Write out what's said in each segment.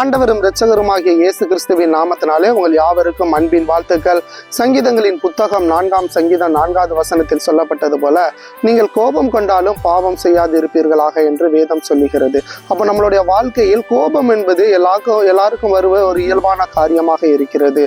ஆண்டவரும் இரட்சகருமாகிய இயேசு கிறிஸ்துவின் நாமத்தினாலே உங்கள் யாவருக்கும் அன்பின் வாழ்த்துக்கள். சங்கீதங்களின் புத்தகம் நான்காம் சங்கீதம் நான்காவது வசனத்தில் சொல்லப்பட்டது போல நீங்கள் கோபம் கொண்டாலும் பாவம் செய்யாது இருப்பீர்களாக என்று வேதம் சொல்லுகிறது. அப்போ நம்மளுடைய வாழ்க்கையில் கோபம் என்பது எல்லாருக்கும் எல்லாருக்கும் வருவ ஒரு இயல்பான காரியமாக இருக்கிறது.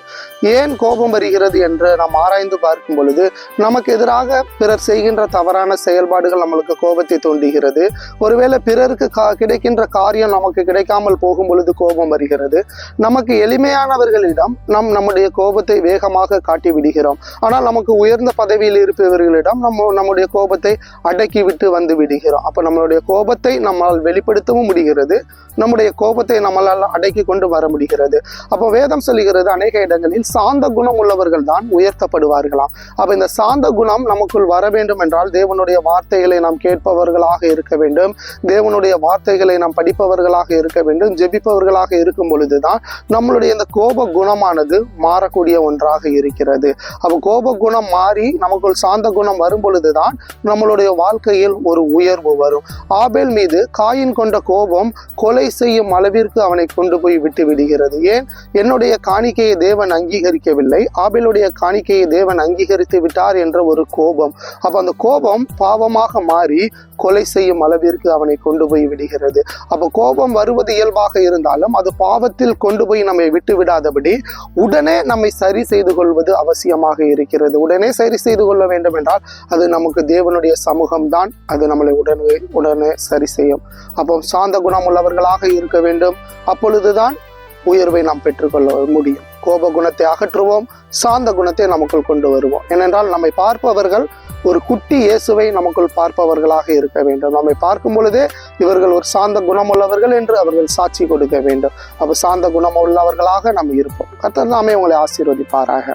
ஏன் கோபம் வருகிறது என்று நாம் ஆராய்ந்து பார்க்கும் பொழுது நமக்கு எதிராக பிறர் செய்கின்ற தவறான செயல்பாடுகள் நம்மளுக்கு கோபத்தை தூண்டுகிறது. ஒருவேளை பிறருக்கு கா கிடைக்கின்ற காரியம் நமக்கு கிடைக்காமல் போகும் பொழுது கோபம் கோபம் வருகிறது. நமக்கு எளிமையானவர்களிடம் நம் நம்முடைய கோபத்தை வேகமாக காட்டி விடுகிறோம். ஆனால் நமக்கு உயர்ந்த பதவியில் இருப்பவர்களிடம் நம்ம நம்முடைய கோபத்தை அடக்கி விட்டு வந்து விடுகிறோம். அப்போ நம்மளுடைய கோபத்தை நம்மால் வெளிப்படுத்தவும் முடிகிறது. நம்முடைய கோபத்தை நம்மளால் அடக்கி கொண்டு வர முடிகிறது. அப்போ வேதம் சொல்லுகிறது அநேக இடங்களில் சாந்த குணம் உள்ளவர்கள் தான் உயர்த்தப்படுவார்களாம். அப்ப இந்த சாந்த குணம் நமக்குள் வர வேண்டும் என்றால் தேவனுடைய வார்த்தைகளை நாம் கேட்பவர்களாக இருக்க வேண்டும். தேவனுடைய வார்த்தைகளை நாம் படிப்பவர்களாக இருக்க வேண்டும். ஜெபிப்பவர்களாக இருக்கும் பொழுதுதான் நம்மளுடைய இந்த கோப குணமானது மாறக்கூடிய ஒன்றாக இருக்கிறது. அப்போ கோப குணம் மாறி நமக்குள் சாந்த குணம் வரும் பொழுதுதான் நம்மளுடைய வாழ்க்கையில் ஒரு உயர்வு வரும். ஆபேல் மீது காயின் கொண்ட கோபம் கொலை செய்யும் அளவிற்கு அவனை கொண்டு போய் விட்டு விடுகிறது. ஏன்? என்னுடைய காணிக்கையை தேவன் அங்கீகரிக்கவில்லை. ஆபேலுடைய காணிக்கையை தேவன் அங்கீகரித்து விட்டார் என்ற ஒரு கோபம். அப்போ அந்த கோபம் பாவமாக மாறி கொலை செய்யும் அளவிற்கு அவனை கொண்டு போய் விடுகிறது. அப்போ கோபம் வருவது இயல்பாக இருந்தாலும் அது பாவத்தில் கொண்டு போய் நம்மை விட்டு விடாதபடி உடனே நம்மை சரி செய்து கொள்வது அவசியமாக இருக்கிறது. உடனே சரி செய்து கொள்ள வேண்டும் என்றால் அது நமக்கு தேவனுடைய சமூகம் தான் அது நம்மளை உடனே உடனே சரி செய்யும். அப்போ சாந்த குணம் உள்ளவர்களாக இருக்க வேண்டும். அப்பொழுதுதான் உயர்வை நாம் பெற்றுக்கொள்ள முடியும். கோப குணத்தை அகற்றுவோம். சாந்த குணத்தை நமக்குள் கொண்டு வருவோம். ஏனென்றால் நம்மை பார்ப்பவர்கள் ஒரு குட்டி இயேசுவை நமக்குள் பார்ப்பவர்களாக இருக்க வேண்டும். நம்மை பார்க்கும் பொழுதே இவர்கள் ஒரு சாந்த குணமுள்ளவர்கள் என்று அவர்கள் சாட்சி கொடுக்க வேண்டும். அப்போ சாந்த குணம் உள்ளவர்களாக இருப்போம். கத்தர் நாமே உங்களை ஆசீர்வதிப்பாராக.